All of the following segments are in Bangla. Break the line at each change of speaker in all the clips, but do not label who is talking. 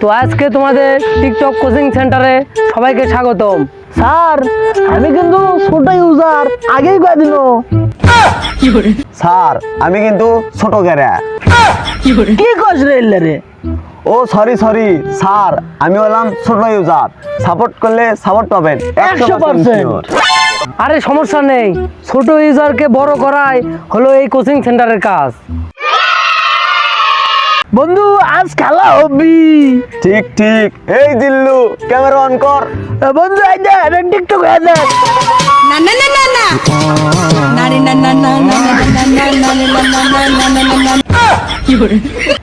তো আজকে তোমাদের টিকটক কোচিং সেন্টারে সবাইকে স্বাগতম।
স্যার আমি কিন্তু ছোট ইউজার আগেই কয়ে দিল।
স্যার আমি কিন্তু ছোট গেরা
কি কস রে রে?
ও সরি সরি স্যার আমি হলাম ছোট ইউজার সাপোর্ট করলে সাপোর্ট পাবেন।
100%
আরে সমস্যা নেই। ছোট ইউজারকে বড় করাই হলো এই কোচিং সেন্টারের কাজ।
বন্ধু আজ খেলা হবি
ঠিক ঠিক এই দিল্লু ক্যামেরা অন কর
বন্ধু এই দে এটা টিকটক হয়ে দেখ
Na na na na na. Na na na na na na na na na na na na na na na na.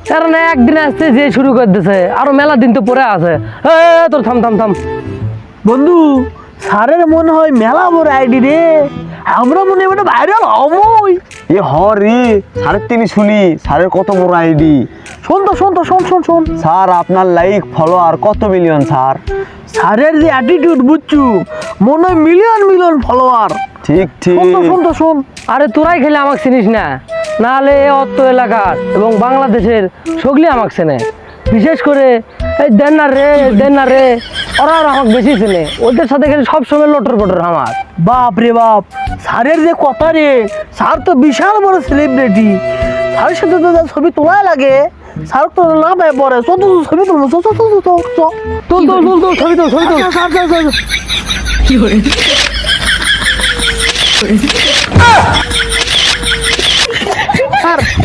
কারণ একদিন আসতে যে শুরু করে দিছে আরও মেলা দিন তো পরে আছে এ, তোর থাম থাম থাম
বন্ধু স্যারের মনে হয় মেলা বড় আইডি রে আমরা মনে হয় ভাইরাল হমই
এ হ রে স্যারের তিনি শুনি স্যারের কত বড় আইডি
শোন তো শোন তো শোন শোন শোন।
স্যার আপনার লাইক ফলোয়ার কত মিলিয়ন স্যার?
স্যারের যে অ্যাটিটিউড বুঝছু? মনে হয় মিলিয়ন মিলিয়ন ফলোয়ার
ঠিক ঠিক।
শোন তো শোন তো শোন।
আরে তোরাই খেলে আমাকে চিনিস না? নাহলে এ অত্ত এলাকার এবং বাংলাদেশের সগলি আমাকে চেনে। বিশেষ করে এই দেন না রে দেন না রে। ওরা আর আমাকে বেশি চেনে ওদের সাথে গেলে সবসময় লটর পটর আমার।
বাপ রে বাপ স্যারের যে কথা রে স্যার তো বিশাল বড় সেলিব্রিটি স্যারের সাথে তো যা ছবি তোলাই লাগে। স্যার তো না পায় পরে। চল তো ছবি তুলবো চল চল চল চল চল।
তুল তুল তুল তুল ছবি তুল ছবি তুল।
আচ্ছা। স্যার এদিকে আন, এদিকে আন, এদিকে আন। হ্যাঁ, এই তো স্যার, স্যার এদিকে আন, এদিকে আন।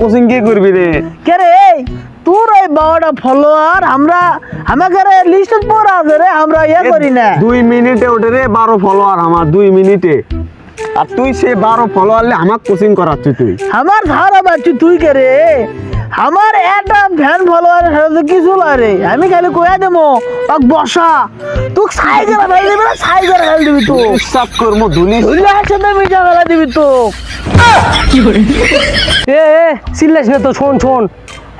কোচিং কি করবি রে?
কে রে তোর ওই বারোটা ফলোয়ার আমরা আমরা ইয়ে করি না।
দুই মিনিটে রে বারো ফলোয়ার আমার দুই মিনিটে। আর তুই সে বারো ফলোয়ার আমাকে কোচিং করাচ্ছি তুই।
আমার ধারা বাচ্চু তুই কে রে? আমার একটা ফ্যান ফলোয়ার সাথে কিছু লাগে আমি খালি কয়ে দেবো তাক বসা। তুই সাই করে ফেল দিবি না সাই করে ফেল দিবি তো
বিশ্বাস করব ধুলি।
ধরলে একসাথে মিঠা ফেলা দিবি তো
এ এ চিল্লাইস না তো শোন শোন।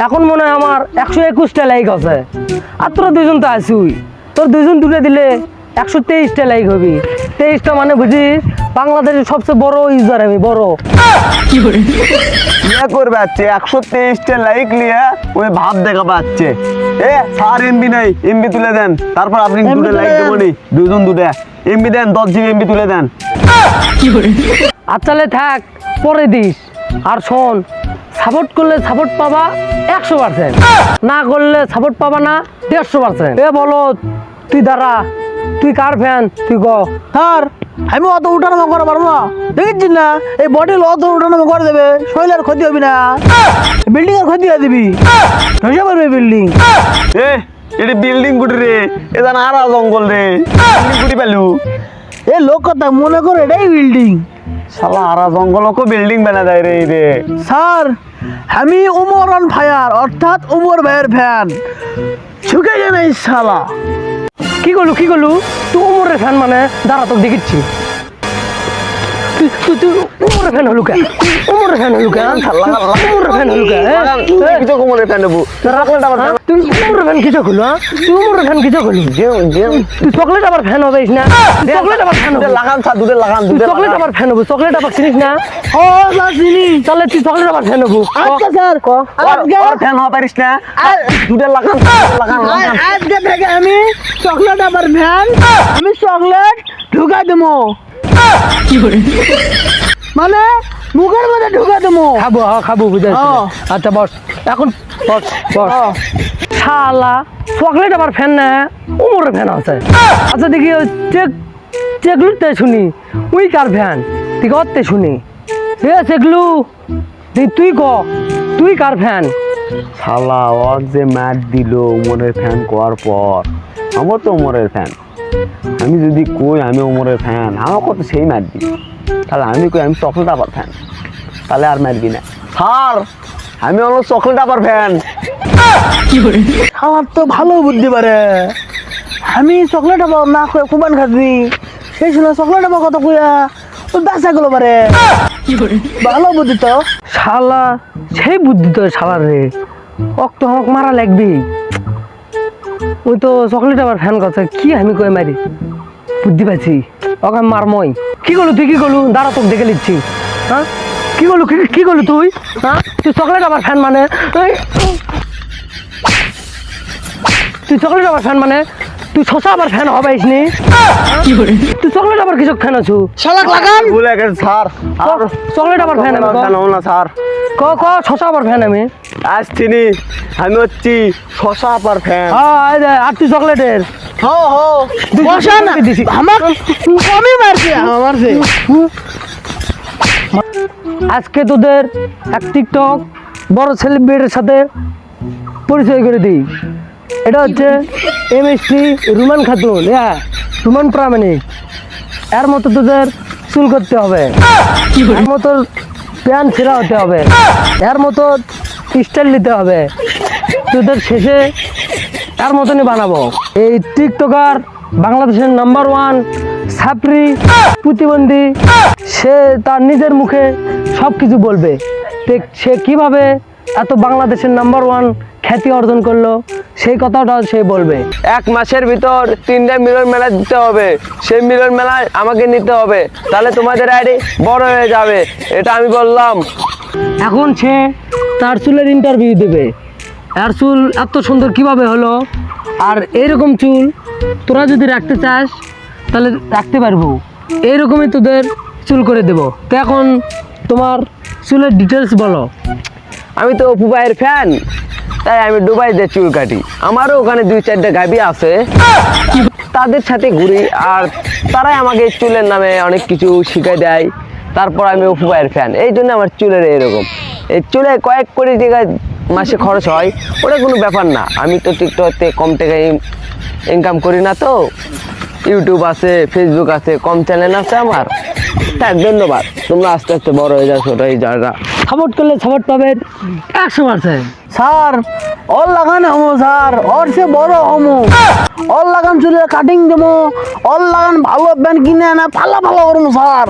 এখন মনে হয় আমার একশো একুশটা লাইক আছে। আর তোরা দুজন তো আসুই তোর দুজন তুলে দিলে একশো তেইশটা লাইক হবি। তেইশটা মানে বুঝিস? বাংলাদেশের সবচেয়ে বড় ইউজার আমি বড়।
ইয়ে করবে হচ্ছে একশো তেইশটা লাইক নিয়ে ওই ভাব দেখা পাচ্ছে এ স্যার এমবি নাই এমবি তুলে দেন। তারপর আপনি দুটো লাইক। দেবো নি দুজন দুটা। এমবি দেন দশ জিবি এমবি তুলে দেন।
আচ্ছালে থাক পরে দিস। আর শোন সাপোর্ট করলে সাপোর্ট পাবা একশো পার্সেন্ট না করলে সাপোর্ট পাবা না দেড়শো পার্সেন্ট এ বলো তুই দাঁড়া তুই কার ফ্যান তুই ক।
স্যার আমি অত উঠানামা করা পারব না। দেখেছিস না? এই বডি অত উঠানামা করে দেবে শরীরের ক্ষতি হবে না। বিল্ডিং এর ক্ষতি হয়ে দিবি ধসে পড়বে বিল্ডিং
এ এটি বিল্ডিং গুটি রে। এটা আরা জঙ্গল রে। বিল্ডিং গুটি পেলু।
এই লোক কথা মনে করে এটাই বিল্ডিং
শালা আরা জঙ্গলকে বিল্ডিং বানা দেয় রে রে।
স্যার আমি উমর অন ফায়ার অর্থাৎ উমর ভাইয়ের ফ্যান ছুকে যায় না এই শালা।
কি করলু কি করলু? তুই উমরের ফ্যান মানে দাঁড়া তোকে দেখিচ্ছি। তুই তুই তুই উমরের ফ্যান হলু কে উমরের ফ্যান হলু কে উমরের ফ্যান হলু কে হ্যাঁ? হ্যাঁ?
কিছু কোমরে ফ্যান
হ্যাঁ? তুই উমরের ফ্যান কিছু খুলু হ্যাঁ তুই উমরের ফ্যান কিছু খুলু তুই চকলেট আবার ফ্যান হবেস না চকলেট আবার ফ্যান হবে
লাগান স্যার দুধে লাগান দুধে
চকলেট আবার ফ্যান হব চকলেট আবার চিনিস না
ও স্যার চিনি
তাহলে তুই চকলেট আবার ফ্যান হব
আজকে স্যার আজকে
ফ্যান হওয়া পারিস না দুধে লাগান লাগান লাগান
আজকে থেকে আমি চকলেট আবার ফ্যান আমি চকলেট ঢুকা দেবো মানে মুখের মধ্যে ঢুকা দেবো।
খাব হ্যাঁ খাব বুঝে
হ্যাঁ।
আচ্ছা বস এখন বস বস। শালা চকলেট আবার ফ্যান না উমরের ফ্যান আছে। আচ্ছা দেখি চেক চেকলুতে শুনি উই কার ফ্যান তুই কতে শুনি। এ চেকলু তুই তুই ক তুই কার ফ্যান?
শালা ওর যে ম্যাট দিল উমরের ফ্যান করার পর আমার তো উমরের ফ্যান। আমি যদি কই আমি উমরের ফ্যান আমাকে তো সেই দিই তাহলে আমি কই, আমি চকলেট আবার ফ্যান তাহলে আর মারবি না। স্যার, আমি হলো চকলেট আবার ফ্যান
আমার তো ভালো বুদ্ধি পারে আমি চকলেট আবার না কয়ে কুবান খাচ্ছি। সেই সময় চকলেট আবার কত কইয়া ও বেচা গেল পারে ভালো বুদ্ধি তো।
শালা, সেই বুদ্ধি তো শালার রে। অক্ত আমাকে মারা লাগবি ওই তো চকলেট আবার ফ্যান কথা, কি আমি কই মারি? বুদ্ধি পাইছি। ওকে মার মই। কি করল তুই? কি করলু? দাঁড়া তোকে দেখে নিচ্ছি হ্যাঁ? কি করলু? কি কি করলু তুই? হ্যাঁ? তুই চকলেট আবার ফ্যান মানে এই, তুই চকলেট আবার ফ্যান মানে? তুই শশা আবার ফ্যান হবাইস নি তুই চকলেট আবার কিছু ফ্যান আছু
শালাক লাগান।
ভুলে গেছে স্যার। আর
চকলেট আবার ফ্যান আমি
ফ্যান হব না স্যার।
ক ক? শশা আবার ফ্যান আমি?
আসছিনি আমি হচ্ছি শশা আপার ফ্যান
হ্যাঁ আর তুই চকলেটের।
হো হো। বসা না।
দিছি।
আমার কমই মারছে মারছে।
আজকে তোদের এক টিকটক বড় সেলিব্রিটির সাথে পরিচয় করে দিই। এটা হচ্ছে M S T Ruman Khatun হ্যাঁ রুমান প্রামাণিক এর মতো তোদের চুল করতে হবে। এর মতো প্যান্ট ছেঁড়া হতে হবে। এর মতো স্টাইল নিতে হবে। তোদের শেষে এর মতনই বানাবো। এই টিকটকার বাংলাদেশের নাম্বার ওয়ান ছাত্রী প্রতিবন্ধী, সে তার নিজের মুখে সব কিছু বলবে সে কীভাবে এত বাংলাদেশের নাম্বার ওয়ান খ্যাতি অর্জন করল, সেই কথাটা সে বলবে।
এক মাসের ভিতর তিনটা মিলন মেলা দিতে হবে, সেই মিলন মেলায় আমাকে নিতে হবে, তাহলে তোমাদের আইডি বড় হয়ে যাবে, এটা আমি বললাম।
এখন সে তার চুলের ইন্টারভিউ দেবে। আর চুল এত সুন্দর কীভাবে হলো? আর এইরকম চুল তোরা যদি রাখতে চাস, তাহলে রাখতে পারব। এইরকমই তোদের চুল করে দেব। তো এখন তোমার চুলের ডিটেলস বলো।
আমি তো অপু ভাইয়ের ফ্যান তাই আমি ডুবাই দুবাইতে চুল কাটি। আমারও ওখানে দুই চারটে গাবি আছে। তাদের সাথে ঘুরি, আর তারাই আমাকে চুলের নামে অনেক কিছু শিখাই দেয়। তারপর আমি অপু ভাইয়ের ফ্যান এই জন্য আমার চুলের এরকম। এই চুলে কয়েক কোটি টাকা মাসে খরচ হয়, ওটা কোনো ব্যাপার না। আমি তো টিকটকতে কম টাকায় ইনকাম করি না তো। ইউটিউব আছে ফেসবুক আছে, কম চ্যানেল আছে আমার। তাই ধন্যবাদ। তোমরা আস্তে আস্তে বড় হয়ে যাও ছোট হয়ে যাওয়া
সাপোর্ট করলে সাপোর্ট পাবেন একশো পার্সেন্ট।
স্যার ওর লাগান হমো স্যার। ওর সে বড় হমো। ওর লাগান চুলে কাটিং দেবো। ওর লাগান ভালো প্যান্ট কিনে না ভালো ভালো করব স্যার।